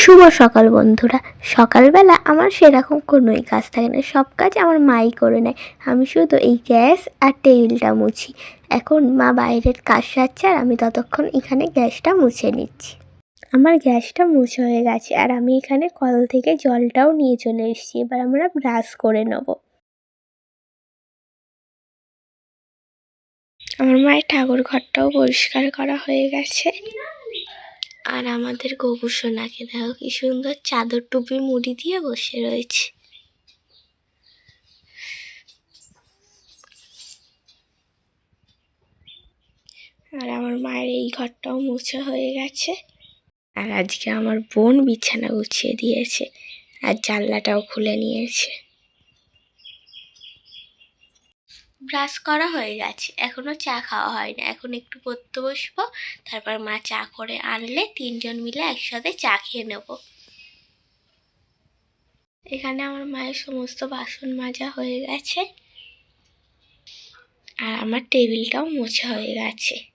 শুভ সকাল বন্ধুরা। সকালবেলা আমার সেরকম কোনোই কাজ থাকে না। সব কাজ আমার মাই করে নেয়। আমি শুধু এই গ্যাস আর টেবিলটা মুছি। এখন মা বাইরের কাজ সারছে আর আমি ততক্ষণ এখানে গ্যাসটা মুছে নিচ্ছি। আমার গ্যাসটা মুছে হয়ে গেছে আর আমি এখানে কল থেকে জলটাও নিয়ে চলে এসেছি। এবার আমরা ব্রাশ করে নেব। আমার মায়ের ঠাকুর ঘরটাও পরিষ্কার করা হয়ে গেছে। আর আমাদের গোপুসোনাকে দেখো কি সুন্দর চাদর টুপি মুড়ি দিয়ে বসে রয়েছে। আর আমার মায়ের এই ঘরটাও মুছা হয়ে গেছে। আর আজকে আমার বোন বিছানা গুছিয়ে দিয়েছে আর জানলাটাও খুলে নিয়েছে। ব্রাশ করা হয়ে গেছে। এখনও চা খাওয়া হয় না। এখন একটু পড়তে বসবো, তারপর মা চা করে আনলে তিনজন মিলে একসাথে চা খেয়ে নেব। এখানে আমার মায়ের সমস্ত বাসন মাজা হয়ে গেছে। আর আমার টেবিলটাও মোছা হয়ে গেছে।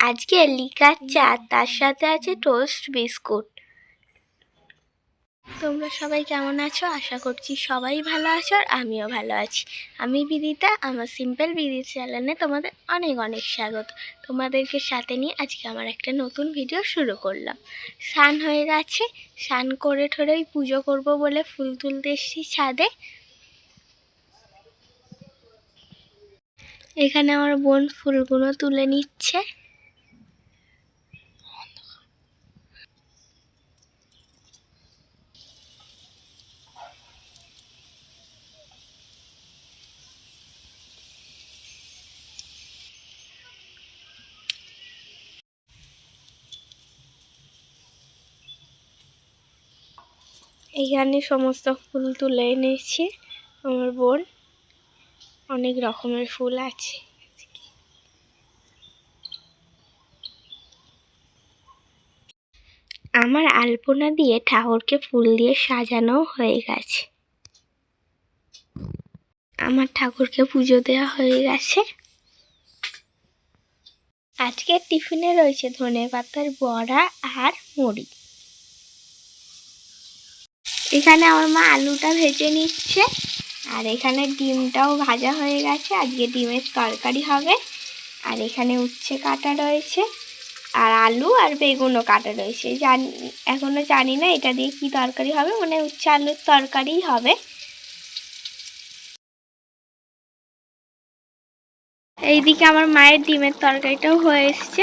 আজকে লিকার চা, তার সাথে আছে টোস্ট বিস্কুট। তোমরা সবাই কেমন আছো? আশা করছি সবাই ভালো আছো আর আমিও ভালো আছি। আমি বিদিতা, আমার সিম্পল বিদি চ্যানেলে তোমাদের অনেক অনেক স্বাগত। তোমাদেরকে সাথে নিয়ে আজকে আমার একটা নতুন ভিডিও শুরু করলাম। স্নান হয়ে গেছে, স্নান করে ঠোরেই পুজো করব বলে ফুল তুলতে এসেছি ছাদে। এখানে আমার বোন ফুলগুলো তুলে নিচ্ছে। এখানে সমস্ত ফুল তুলে এনেছি। আমার বোন অনেক রকমের ফুল আছে। আমার আলপনা দিয়ে ঠাকুরকে ফুল দিয়ে সাজানো হয়ে গেছে। আমার ঠাকুরকে পুজো দেওয়া হয়ে গেছে। আজকের টিফিনে রয়েছে ধনে পাতার বড়া আর মুড়ি। এখানে আমার মা আলুটা ভেজে নিচ্ছে। আর এখানে ডিমটাও ভাজা হয়ে গেছে। আজকে ডিমের তরকারি হবে। আর এখানে উচ্ছে কাটা রয়েছে। আর আলু আর বেগুনও কাটা রয়েছে। জানি এখনও জানি না এটা দিয়ে কি তরকারি হবে। মানে উচ্ছে আলুর তরকারিই হবে। এইদিকে আমার মায়ের ডিমের তরকারিটাও হয়ে এসছে।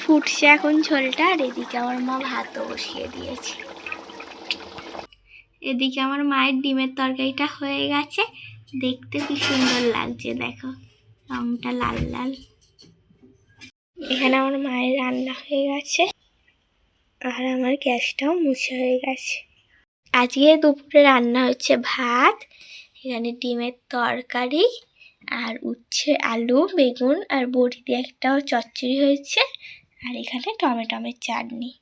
ফুটছে এখন ঝোলটা। আর এদিকে আমার মা ভাতও বসিয়ে দিয়েছে। এদিকে আমার মায়ের ডিমের তরকারিটা হয়ে গেছে। দেখতে কি সুন্দর লাগছে, দেখো। রংটা লাল লাল। এখানে আমার মায়ের রান্না হয়ে গেছে। আর আমার গ্যাসটাও মুছে হয়ে গেছে। আজকে দুপুরে রান্না হচ্ছে ভাত, এখানে ডিমের তরকারি আর উচ্ছে, আলু, বেগুন আর বড়ি দিয়ে একটাও চচ্চড়ি হয়েছে। আর এখানে টমেটোমের চাটনি।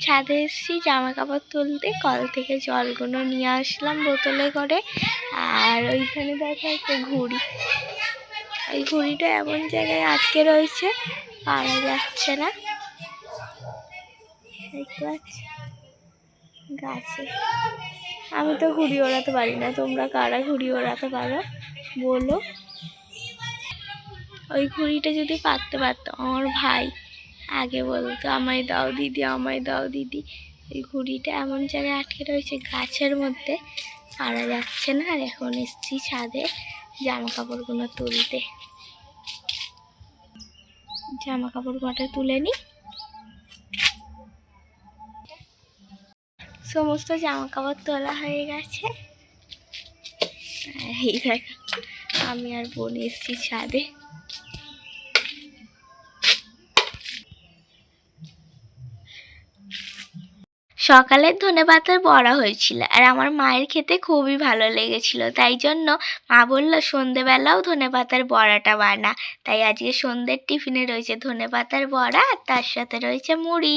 ছাদে এসেছি জামা কাপড় তুলতে, কল থেকে জলগুলো নিয়ে আসলাম বোতলে করে। আর ওইখানে দেখা একটা ঘুড়ি। এই ঘুড়িটা এমন জায়গায় আটকে রয়েছে পাওয়া যাচ্ছে না। গাছে। আমি তো ঘুড়ি ওড়াতে পারি না, তোমরা কারা ঘুড়ি ওড়াতে পারো? বলো। ওই ঘুড়িটা যদি পারতে পারতো, আমার ভাই আগে বলতো, আমায় দাও দিদি, আমায় দাও দিদি। এই ঘুড়িটা এমন জায়গায় আটকে রয়েছে গাছের মধ্যে, পারা যাচ্ছে না। আর এখন এসছি ছাদে জামা কাপড়গুলো তুলতে। জামা কাপড় কটা তুলে নি? সমস্ত জামা কাপড় তোলা হয়ে গেছে। এই আমি আর বোন এসছি ছাদে। সকালের ধনে পাতার বড়া হয়েছিল আর আমার মায়ের খেতে খুবই ভালো লেগেছিল। তাই জন্য মা বলল, সন্ধেবেলাও ধনে পাতার বড়াটা বানা। তাই আজকে সন্ধ্যের টিফিনে রয়েছে ধনে পাতার বড়া আর তার সাথে রয়েছে মুড়ি।